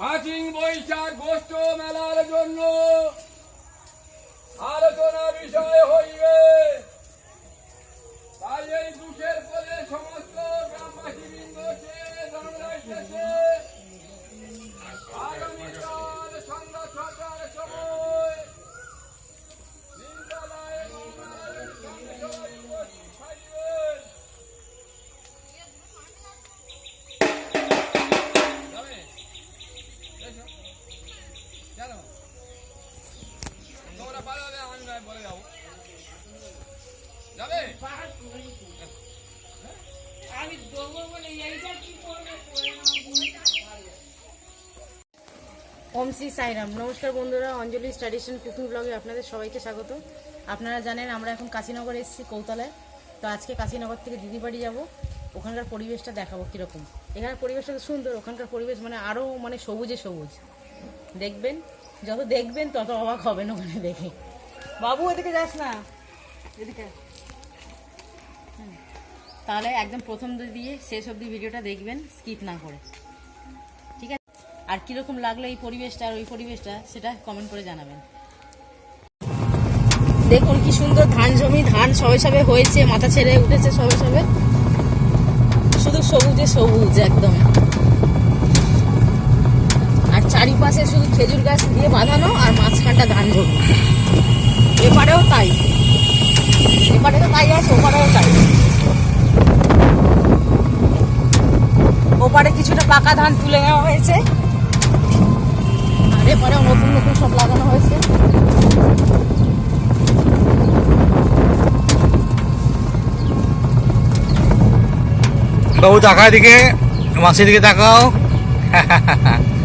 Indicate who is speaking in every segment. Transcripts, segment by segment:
Speaker 1: আচিং বৈশাখ গোষ্ঠ মেলার জন্য আলোচনা বিষয় হইবে। তাই এই দুঃখের পরে সমস্ত গ্রামবাসী আগামীকাল
Speaker 2: ওম শ্রী সাইরাম। নমস্কার বন্ধুরা, অঞ্জলি ট্র্যাডিশন কুকিং ব্লগে আপনাদের সবাইকে স্বাগত। আপনারা জানেন আমরা এখন কাশীনগর এসেছি কৌতলায়। তো আজকে কাশীনগর থেকে দিদি বাড়ি যাব। ওখানকার পরিবেশটা দেখাবো কীরকম। এখানের পরিবেশটা তো সুন্দর, ওখানকার পরিবেশ মানে আরও মানে সবুজে সবুজ। দেখবেন, যত দেখবেন তত অবাক হবেন ওখানে দেখে। বাবু, এদিকে যাস না। এদিকে তাহলে একদম প্রথম দিয়ে শেষ অবধি ভিডিওটা দেখবেন, স্কিপ না করে। আর কীরকম লাগল এই পরিবেশটা আর ওই পরিবেশটা সেটা কমেন্ট করে জানাবেন। দেখুন কি সুন্দর ধান জমি, ধান সবে সবে হয়েছে, মাথা ছেড়ে উঠেছে সবে সবে। শুধু সবুজে সবুজ একদম। আর চারিপাশে শুধু খেজুর গাছ দিয়ে বাঁধানো আর মাঝখানটা ধান জমি। এপারেও তাই। এপারে তো তাই আছে, ওপারেও তাই। ওপারে কিছুটা পাকা ধান তুলে নেওয়া হয়েছে আর এপারে নতুন নতুন সব লাগানো হয়েছে
Speaker 3: বাবু তাকায় দিকে মাসির দিকে তাকাও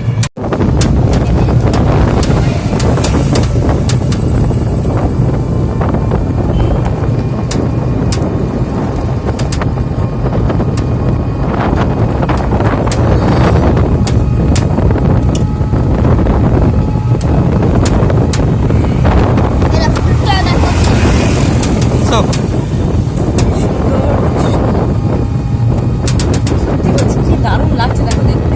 Speaker 3: সব
Speaker 2: সত্যি বলছি কি দারুণ লাগছে দেখো দেখতে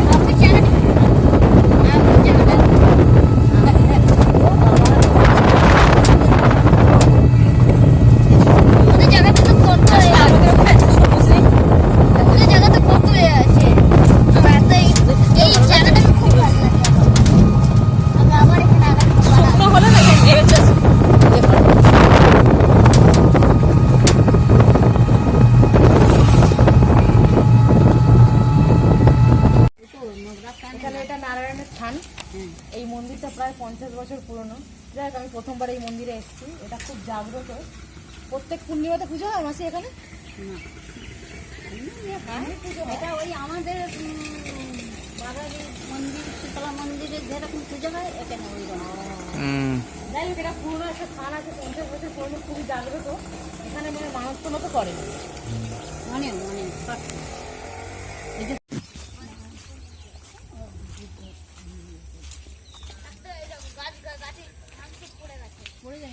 Speaker 4: ওদের জায়গাটা তো কত হয়ে
Speaker 2: আর ওদের ওখানে একটা সবুজ নেই
Speaker 4: ওদের জায়গাটা কত হয়ে আছে আমার তো এই এই জায়গাটা আমার খুব ভালো লাগে আমি আবার এখানে আগামী
Speaker 2: শুকনো হলে না এখানে নেমে যাচ্ছে দেখুন এখানে এটা নারায়ণের স্থান এই মন্দিরটা প্রায় পঞ্চাশ বছর পুরনো যাই হোক আমি প্রথমবার এই মন্দিরে এসেছি। এটা খুব জাগ্রত। প্রত্যেক পূর্ণিমাতে পুজো হয় মাসি এখানে?
Speaker 4: এটা ওই আমাদের মন্দির শীতলা মন্দিরে যেরকম পুজো হয় এখানে ওই
Speaker 2: যাই হোক এটা পুরনো একটা স্থান আছে পঞ্চাশ বছর পুরনো খুবই জাগ্রত। এখানে মানে মানত মতো করে
Speaker 4: মনে মনে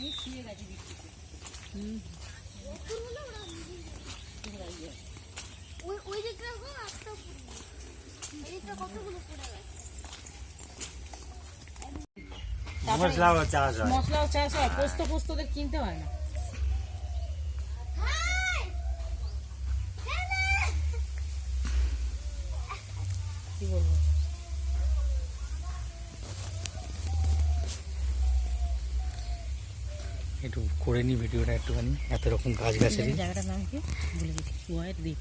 Speaker 2: যায়নি শুয়ে গেছে বৃষ্টিতে
Speaker 4: ওই ওই দিকটা একটা এই কতগুলো পড়ে গেছে
Speaker 3: মশলাও চাষ হয়।
Speaker 2: মশলাও চাষ হয় পোস্ত পোস্তদের কিনতে হয় না। কি বলব?
Speaker 3: একটু করে নি ভিডিওটা একটুখানি এত রকম গাছ গাছেরই।
Speaker 2: জায়গাটার নাম কি? ভুলে গেছি। বয়ের দ্বীপ।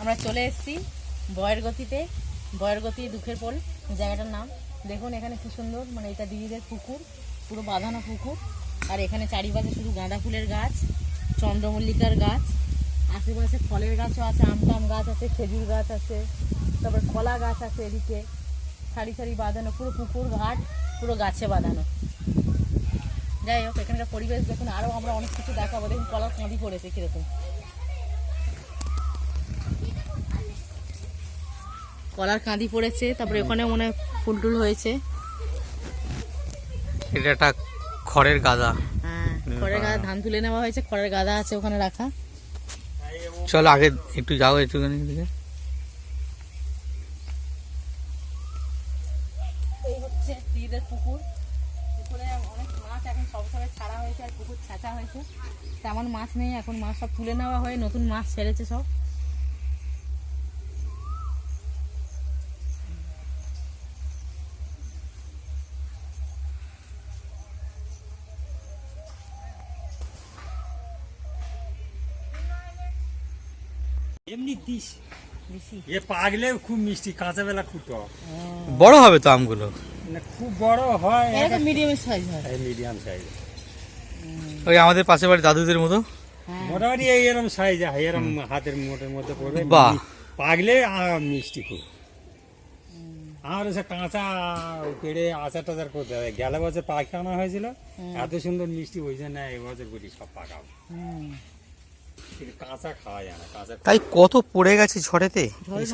Speaker 2: আমরা চলে এসেছি বয়ের গতিতে। বয়ের গতি দুঃখের পোল জায়গাটার নাম। দেখুন এখানে কি সুন্দর মানে এটা দিদিদের পুকুর পুরো বাঁধানো পুকুর। আর এখানে চারিপাশে শুধু গাঁদা ফুলের গাছ চন্দ্রমল্লিকার গাছ আশেপাশে ফলের গাছও আছে আম টাম গাছ আছে খেজুর গাছ আছে তারপর কলা গাছ আছে এদিকে। সারি সারি বাঁধানো পুরো পুকুর ঘাট পুরো গাছে বাঁধানো। যাই হোক এখানকার পরিবেশ দেখুন আরও আমরা অনেক কিছু দেখাবো। দেখুন কলার কাঁদি পড়েছে কীরকম। কলার কাঁদি পড়েছে তারপরে ওখানে মনে হয় ফুল টুল হয়েছে।
Speaker 3: এটা একটা খড়ের গাদা।
Speaker 2: হ্যাঁ খড়ের গাদা ধান তুলে নেওয়া হয়েছে খড়ের গাদা আছে ওখানে রাখা।
Speaker 3: চল আগে একটু যাও একটুখানি দিকে
Speaker 2: হচ্ছে দিদিদের পুকুর পুকুরে অনেক মাছ এখন সব সবে ছাড়া হয়েছে আর পুকুর ছাঁচা হয়েছে। তেমন মাছ নেই এখন মাছ সব তুলে নেওয়া হয়ে নতুন মাছ ছেড়েছে সব।
Speaker 5: এমনি দিস।
Speaker 2: বেশি
Speaker 5: এ পাগলে খুব মিষ্টি কাঁচা বেলা খুব টক।
Speaker 3: বড় হবে তো আমগুলো?
Speaker 5: খুব বড় হয়।
Speaker 2: মিডিয়াম সাইজ হয়।
Speaker 5: মিডিয়াম সাইজ
Speaker 3: ওই আমাদের পাশে বাড়ি দাদুদের মতো।
Speaker 2: হ্যাঁ।
Speaker 5: মোটামুটি এই এরম সাইজ এরম হাতের মোটের মধ্যে পড়বে।
Speaker 3: বাহ।
Speaker 5: পাগলে মিষ্টি খুব। আর সে কাঁচা পেড়ে আচার টাচার করতে হবে গেলে বছর পাখি আনা হয়েছিল এত সুন্দর মিষ্টি ওই জন্য এবছর বলি সব পাকাবো কাঁচা খাওয়া যায় না কাঁচা
Speaker 3: তাই কত পড়ে গেছে ঝড়েতে?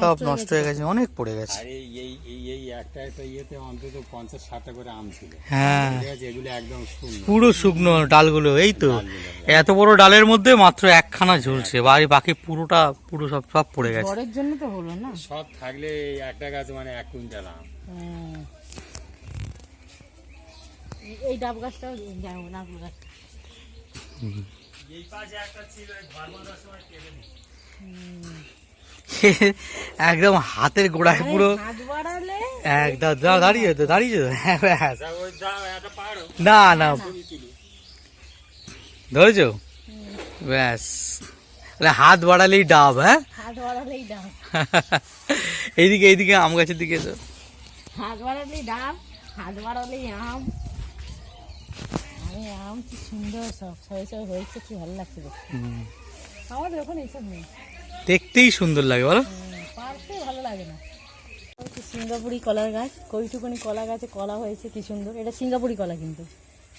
Speaker 3: সব
Speaker 2: নষ্ট হয়ে
Speaker 3: গেছে। অনেক পড়ে গেছে।
Speaker 5: এই এই এই এই একটা একটা ইয়েতে অন্তত পঞ্চাশ ষাটটা করে আম ছিল।
Speaker 3: হ্যাঁ।
Speaker 5: ঠিক আছে এগুলো একদম
Speaker 3: পুরো শুকনো ডালগুলো এই তো। এত বড় ডালের মধ্যে মাত্র একখানা ঝুলছে। বাড়ি বাকি পুরোটা পুরো সব সব পড়ে গেছে।
Speaker 2: ঝড়ের জন্য তো হলো না?
Speaker 5: সব থাকলে একটা গাছ মানে এক কুইন্টাল আম।
Speaker 2: এই- এই ডাব গাছটাও যাব নারকেল গাছ।
Speaker 5: এই পাশে একটা ছিল সময় কেটে দিই
Speaker 3: একদম হাতের গোড়ায় পুরো। একদম দাঁড়িয়ে তো দাঁড়িয়ে হ্যাঁ, না না। ধরেছো? ব্যাস। হাত বাড়ালেই ডাব হ্যাঁ?
Speaker 2: হাত বাড়ালেই ডাব।
Speaker 3: এইদিকে এইদিকে আম গাছের দিকে তো
Speaker 2: হাত বাড়ালেই ডাব হাত বাড়ালেই আম। আরে আম কি সুন্দর সব সব হয়েছে কি ভালো লাগছে আমাদের ওখানে এইসব নেই।
Speaker 3: দেখতেই সুন্দর লাগে বলো।
Speaker 2: ভালো লাগে না। সিঙ্গাপুরি কলার গাছ কইটুকুনি কলা গাছে কলা হয়েছে কি সুন্দর। এটা সিঙ্গাপুরি কলা কিন্তু।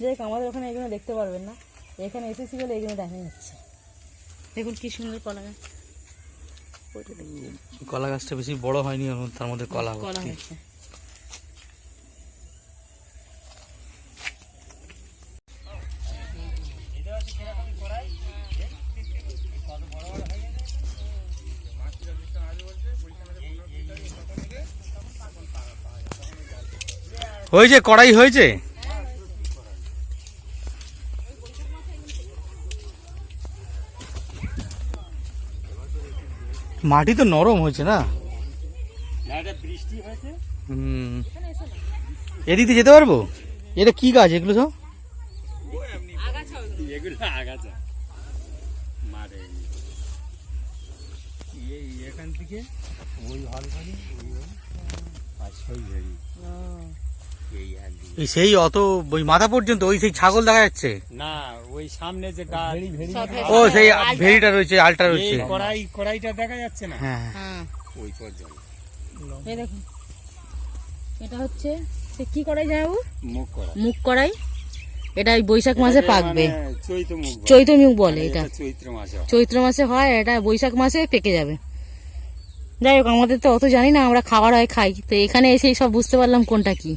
Speaker 2: যাই আমাদের ওখানে এগুলো দেখতে পারবেন না। এখানে এসেছি বলে এগুলো দেখা যাচ্ছে। দেখুন কি সুন্দর কলা গাছ।
Speaker 3: কলা গাছটা বেশি বড় হয়নি তার মধ্যে কলা
Speaker 2: কলা হয়েছে।
Speaker 3: হয়েছে কড়াই হয়েছে? মাটি তো নরম হয়েছে না? এদিকে যেতে পারব? এটা কি গাছ এগুলো সব?
Speaker 5: এগুলো আগাছা। মারে। এই এখান থেকে ওই হল খালি ওই হল আর সেই এই
Speaker 3: সেই অত ওই মাথা পর্যন্ত ওই সেই ছাগল দেখা যাচ্ছে?
Speaker 5: না ওই সামনে যে
Speaker 3: ও সেই ভেরিটা রয়েছে আলটা রয়েছে।
Speaker 5: কড়াই কড়াইটা দেখা যাচ্ছে না?
Speaker 3: হ্যাঁ।
Speaker 2: হ্যাঁ।
Speaker 5: ওই পর্যন্ত।
Speaker 2: এই দেখুন। এটা হচ্ছে সে কি যাব
Speaker 5: মুখ করা
Speaker 2: মুখ কড়াই? এটা ওই বৈশাখ মাসে পাকবে
Speaker 5: মানে চৈত্র মুখ বলে।
Speaker 2: চৈত্র মুখ বলে এটা।
Speaker 5: মাসে হয়।
Speaker 2: চৈত্র মাসে হয় এটা বৈশাখ মাসে পেকে যাবে। যাই হোক আমাদের তো অত জানি না আমরা খাবার হয় খাই। তো এখানে এসেই সব বুঝতে পারলাম কোনটা কি।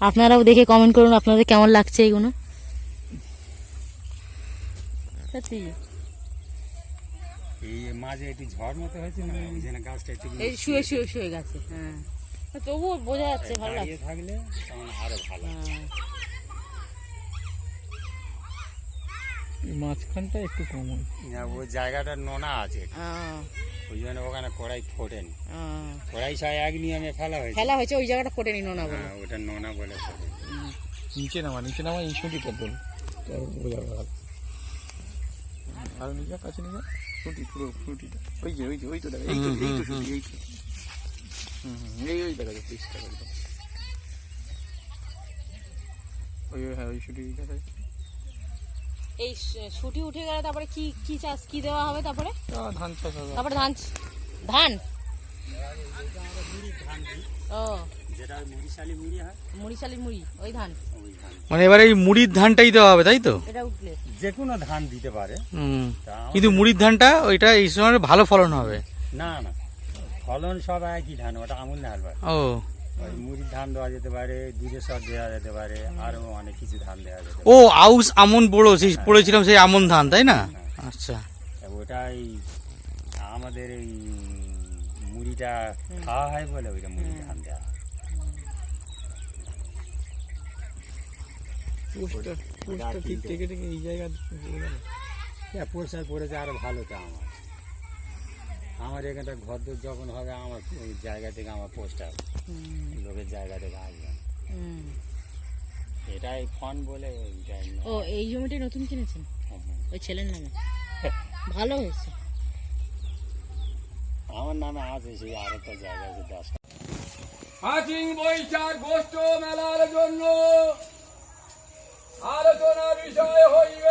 Speaker 2: আপনারাও দেখে কমেন্ট করুন আপনাদের কেমন লাগছে এইগুলো
Speaker 5: এই মাঝে একটু ঝড় মতো হয়েছে না ওই জন্য গাছটা একটু
Speaker 2: এই শুয়ে শুয়ে শুয়ে গেছে হ্যাঁ। তবুও বোঝা যাচ্ছে ভালো লাগছে।
Speaker 5: থাকলে তখন আরও ভালো
Speaker 2: হ্যাঁ।
Speaker 3: মাঝখানটা একটু কম হয়।
Speaker 5: না, ওই জায়গাটা নোনা আছে।
Speaker 2: আহ,
Speaker 5: ওই জন্য ওখানে কড়াই ফোটেনি।
Speaker 2: আহ।
Speaker 5: কড়াই সব এক নিয়মে ফেলা হয়েছে।
Speaker 2: ফেলা হয়েছে ওই জায়গাটা ফোটেনি নোনা বলে।
Speaker 5: হ্যাঁ ওটা নোনা বলে
Speaker 3: নিচে নামা নিচে নামা এই বোঝা ভালো
Speaker 6: আর নিজের কাছে নিয়ে ছুটি পুরো ছুটিটা। ওই যে ওই যে ওই তো দেখা এই তো এই তো ছুটি এই তো হুম, হুম, এই ওই দেখা যাচ্ছে ওই হ্যাঁ ওই ছুটি দেখা যাচ্ছে।
Speaker 2: এই ছুটি উঠে গেলে তারপরে কি কি চাষ কি দেওয়া হবে তারপরে?
Speaker 6: ধান চাষ হবে।
Speaker 2: তারপরে ধান ধান? ও।
Speaker 5: যেটা ওই মুড়ি শালি মুড়ি
Speaker 2: মুড়ি চালি মুড়ি ওই ধান।
Speaker 3: মানে এবারে এই মুড়ির ধানটাই দেওয়া হবে তাই তো?
Speaker 5: যে কোনো ধান দিতে পারে।
Speaker 3: হুম। কিন্তু মুড়ির ধানটা ওইটা এই সময় ভালো ফলন হবে।
Speaker 5: না না। ফলন সব একই ধান ওটা আমুল ধান
Speaker 3: ও।
Speaker 5: মুড়ির ধান দেওয়া যেতে পারে দুধের সব দেওয়া যেতে পারে আরও অনেক কিছু ধান দেওয়া যেতে পারে।
Speaker 3: ও আউস আমন বড়ো সেই পড়েছিলাম সেই আমন ধান তাই না? আচ্ছা।
Speaker 5: ওটাই আমাদের এই মুড়িটা খাওয়া হয় বলে ওইটা মুড়ি ধান দেওয়া হয়।
Speaker 6: পোস্টটা পোস্টটা ঠিক থেকে এই জায়গা
Speaker 5: হ্যাঁ পরিষ্কার করেছে আরও ভালো তো আমার। আমার এখানটা ঘর দূর যখন হবে আমার ওই জায়গা থেকে আমার পোস্ট পোস্টার লোকের জায়গা থেকে আসবে। এটাই ফোন বলে
Speaker 2: ও এই জমিটা নতুন কিনেছেন?
Speaker 5: হ্যাঁ, হ্যাঁ।
Speaker 2: ওই ছেলের নামে? ভালো হয়েছে।
Speaker 5: আমার নামে আছে সেই আর একটা জায়গা আছে দশ
Speaker 1: হাসিং বৈশাখ গোষ্ঠ মেলার জন্য আলোচনা বিষয় হইবে